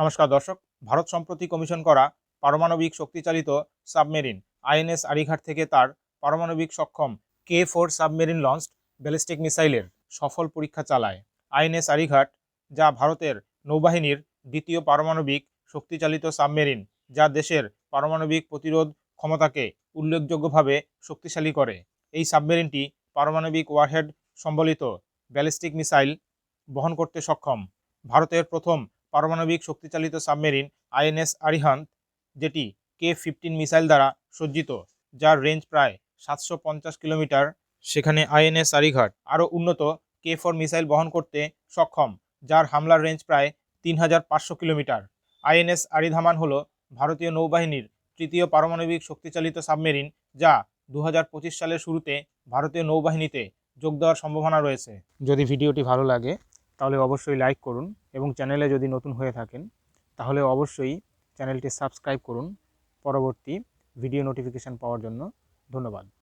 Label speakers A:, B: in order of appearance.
A: নমস্কার দর্শক। ভারত সম্প্রতি কমিশন করা পারমাণবিক শক্তিচালিত সাবমেরিন, আইএনএস আরিঘাট থেকে তার পারমাণবিক সক্ষম K four submarine launch ballistic মিসাইলের সফল পরীক্ষা চালায়। আইএনএস আরিঘাট, যা ভারতের নৌবাহিনীর দ্বিতীয় পারমাণবিক শক্তিচালিত সাবমেরিন, যা দেশের পারমাণবিক প্রতিরোধ ক্ষমতাকে উল্লেখযোগ্যভাবে শক্তিশালী করে। এই সাবমেরিনটি পারমাণবিক ওয়ারহেড সম্বলিত ব্যালিস্টিক মিসাইল বহন করতে সক্ষম। ভারতের প্রথম পারমাণবিক শক্তিচালিত সাবমেরিন আইএনএস আরিহান্ত, যেটি কে ফিফটিন মিসাইল দ্বারা সজ্জিত, যার রেঞ্জ প্রায় সাতশো পঞ্চাশ কিলোমিটার। সেখানে আইএনএস আরিঘাট আরও উন্নত কে ফোর মিসাইল বহন করতে সক্ষম, যার হামলার রেঞ্জ প্রায় তিন হাজার পাঁচশো কিলোমিটার। আইএনএস আরিধামান হল ভারতীয় নৌবাহিনীর তৃতীয় পারমাণবিক শক্তিচালিত সাবমেরিন, যা দু হাজার পঁচিশ সালের শুরুতে ভারতীয় নৌবাহিনীতে যোগ দেওয়ার সম্ভাবনা রয়েছে। যদি ভিডিওটি ভালো লাগে, তাহলে অবশ্যই লাইক করুন। এবং চ্যানেলে যদি নতুন হয়ে থাকেন, তাহলে অবশ্যই চ্যানেলটি সাবস্ক্রাইব করুন। পরবর্তী ভিডিও নোটিফিকেশান পাওয়ার জন্য ধন্যবাদ।